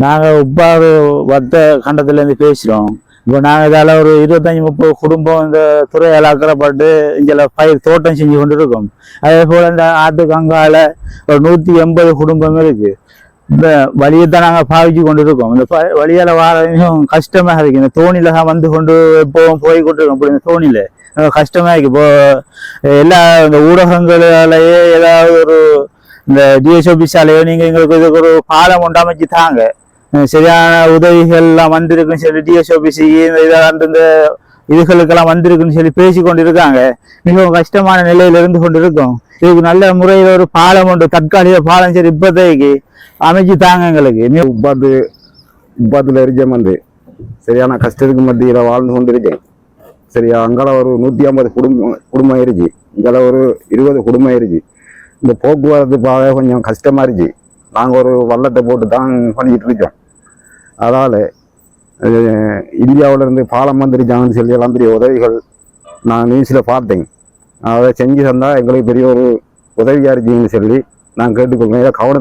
நாங்கள் உப்பாறு வத்த கண்டத்துலேருந்து பேசுகிறோம் இப்போ நாங்கள் இதால் ஒரு இருபத்தஞ்சி முப்பது குடும்பம் இந்த துறையால் அக்கறைப்பட்டு இங்கே பயிர் தோட்டம் செஞ்சு கொண்டு இருக்கோம் அதே போல் இந்த ஆட்டு கங்கால ஒரு நூற்றி எண்பது குடும்பம் இருக்குது இந்த வழியை தான் நாங்கள் பாவிச்சு கொண்டு இருக்கோம் இந்த ப- வழியால மிகவும் கஷ்டமாக இருக்குது இந்த தோணியில் தான் வந்து கொண்டு எப்போவும் போய் கொண்டு இருக்கோம் இப்படி இந்த தோணியில் கஷ்டமாக கஷ்டமா இப்போ எல்லா இந்த ஊடகங்களாலேயே ஏதாவது ஒரு இந்த டிஎஸ்ஓபி சாலையோ நீங்கள் எங்களுக்கு இதுக்கு ஒரு பாலம் ஒன்று அமைச்சு தாங்க. சரியான உதவிகள் எல்லாம் வந்திருக்குன்னு சொல்லி டிஎஸ் ஆஃபீஸ் இந்த இதாக இந்த இதுகளுக்கெல்லாம் வந்திருக்குன்னு சொல்லி பேசி கொண்டு இருக்காங்க மிகவும் கஷ்டமான நிலையில இருந்து கொண்டு இருக்கோம் இதுக்கு நல்ல முறையில் ஒரு பாலம் உண்டு தற்காலிக பாலம் சரி இப்போதைக்கு அமைச்சு தாங்க எங்களுக்கு. உப்பாத்து உப்பாத்துல இருக்கேன் வந்து. சரியான கஷ்டத்துக்கு மத்தியில் வாழ்ந்து கொண்டு இருக்கேன் சரியா அங்கால ஒரு நூற்றி ஐம்பது குடும்பம் குடும்பம் ஆயிருச்சு. இங்கால ஒரு இருபது குடும்பம் ஆயிடுச்சு இந்த போக்குவரத்து பாதை கொஞ்சம் கஷ்டமா இருந்துச்சு நாங்கள் ஒரு வள்ளத்தை போட்டு தான் பண்ணிக்கிட்டு இருக்கோம். அதால் இந்தியாவிலேருந்து பாலம் வந்துருச்சாங்கன்னு சொல்லி எல்லாம் பெரிய உதவிகள் நான் நியூஸில் பார்த்தேன். அதை செஞ்சு தந்தால் எங்களுக்கு பெரிய ஒரு உதவியாக இருந்துச்சுன்னு சொல்லி நான் கேட்டுக்கொள்வேன் இதை கவனம்